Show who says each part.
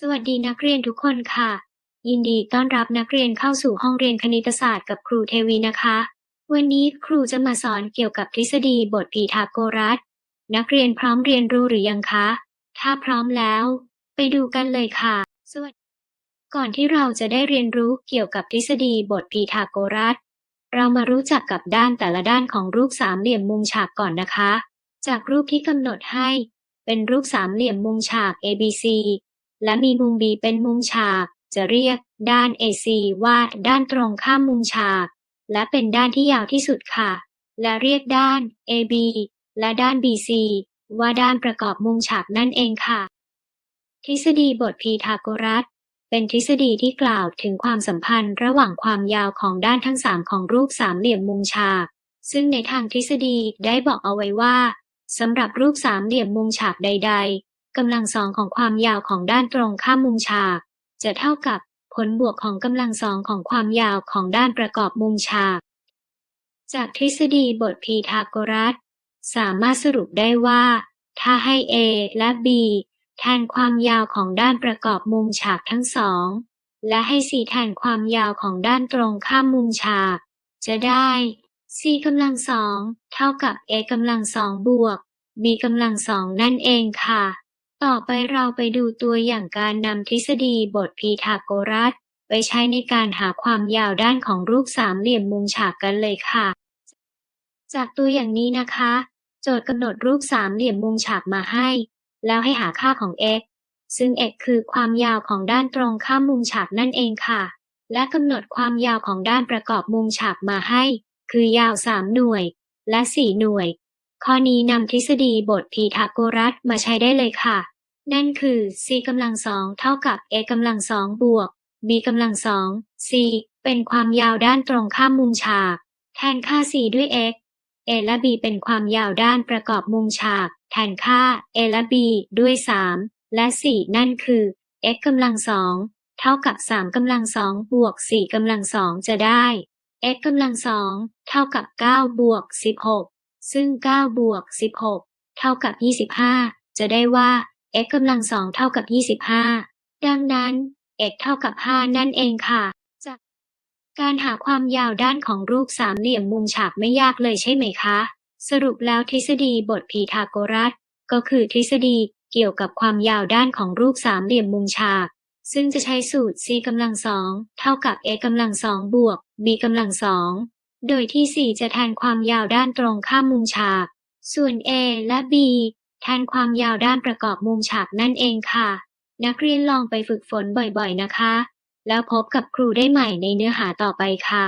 Speaker 1: สวัสดีนักเรียนทุกคนค่ะ ยินดีต้อนรับนักเรียนเข้าสู่ห้องเรียนคณิตศาสตร์กับครูเทวีนะคะ วันนี้ครูจะมาสอนเกี่ยวกับทฤษฎีบทพีทาโกรัส นักเรียนพร้อมเรียนรู้หรือยังคะ ถ้าพร้อมแล้ว ไปดูกันเลยค่ะ สวัสดี ก่อนที่เราจะได้เรียนรู้เกี่ยวกับทฤษฎีบทพีทาโกรัส เรามารู้จักกับด้านแต่ละด้านของรูปสามเหลี่ยมมุมฉากก่อนนะคะ จากรูปที่กำหนดให้ เป็นรูปสามเหลี่ยมมุมฉาก ABC และมีมุม B เป็นมุมฉาก จะเรียกด้าน AC ว่าด้านตรงข้ามมุมฉาก และเป็นด้านที่ยาวที่สุดค่ะ และเรียกด้าน AB และด้าน BC ว่าด้านประกอบมุมฉากนั่นเองค่ะ ทฤษฎีบทพีทาโกรัส เป็นทฤษฎีที่กล่าวถึงความสัมพันธ์ระหว่างความยาวของด้านทั้งสามของรูปสามเหลี่ยมมุมฉาก ซึ่งในทางทฤษฎีได้บอกเอาไว้ว่าสำหรับรูปสามเหลี่ยมมุมฉากใด กำลังสองของความยาวของด้านตรงข้ามมุมฉาก จะเท่ากับผลบวกของกำลังสองของความยาวของด้านประกอบมุมฉาก จากทฤษฎีบทพีทาโกรัส สามารถสรุปได้ว่า ถ้าให้ A และ B แทนความยาวของด้านประกอบมุมฉากทั้งสอง และให้ C แทนความยาวของด้านตรงข้ามมุมฉาก จะได้ c กำลังสองเท่ากับ a กำลังสองบวก b กำลังสองนั่นเองค่ะ ต่อไปเราไปดูตัวอย่างการนำทฤษฎีบทพีทาโกรัส ไปใช้ในการหาความยาวด้านของรูปสามเหลี่ยมมุมฉากกันเลยค่ะ จากตัวอย่างนี้นะคะ โจทย์กำหนดรูปสามเหลี่ยมมุมฉากมาให้ แล้วให้หาค่าของ x ซึ่ง x คือความยาวของด้านตรงข้ามมุมฉากนั่นเองค่ะ และกำหนดความยาวของด้านประกอบมุมฉากมาให้ คือยาว 3 หน่วย และ 4 หน่วย ข้อนี้นำทฤษฎีบทพีทาโกรัสมาใช้ได้เลยค่ะ นั่นคือ c กำลังสองเท่ากับ a กำลังสองบวก b กำลังสอง c เป็นความยาวด้านตรงข้ามมุมฉาก แทนค่า c ด้วย x a และ b เป็นความยาวด้านประกอบมุมฉาก แทนค่า a และ b ด้วย 3 และ 4 นั่นคือ x กำลังสองเท่ากับ 3กำลังสองบวก 4กำลังสองจะได้ x กำลังสองเท่ากับ 9 บวก 16 ซึ่ง 9 บวก 16 เท่ากับ 25 จะได้ว่า x กำลังสองเท่ากับ 25 ดังนั้น x เท่ากับ 5 นั่นเองค่ะ จากการหาความยาวด้านของรูปสามเหลี่ยมมุมฉากไม่ยากเลยใช่ไหมคะ สรุปแล้วทฤษฎีบทพีทาโกรัส ก็คือทฤษฎีเกี่ยวกับความยาวด้านของรูปสามเหลี่ยมมุมฉาก ซึ่งจะใช้สูตร c กำลังสองเท่ากับ a กำลังสองบวก b กำลังสอง โดยที่ 4 จะแทนความยาวด้านตรงข้ามมุมฉาก ส่วน a และ b แทนความยาวด้านประกอบมุมฉากนั่นเองค่ะ นักเรียนลองไปฝึกฝนบ่อยๆนะคะ แล้วพบกับครูได้ใหม่ในเนื้อหาต่อไปค่ะ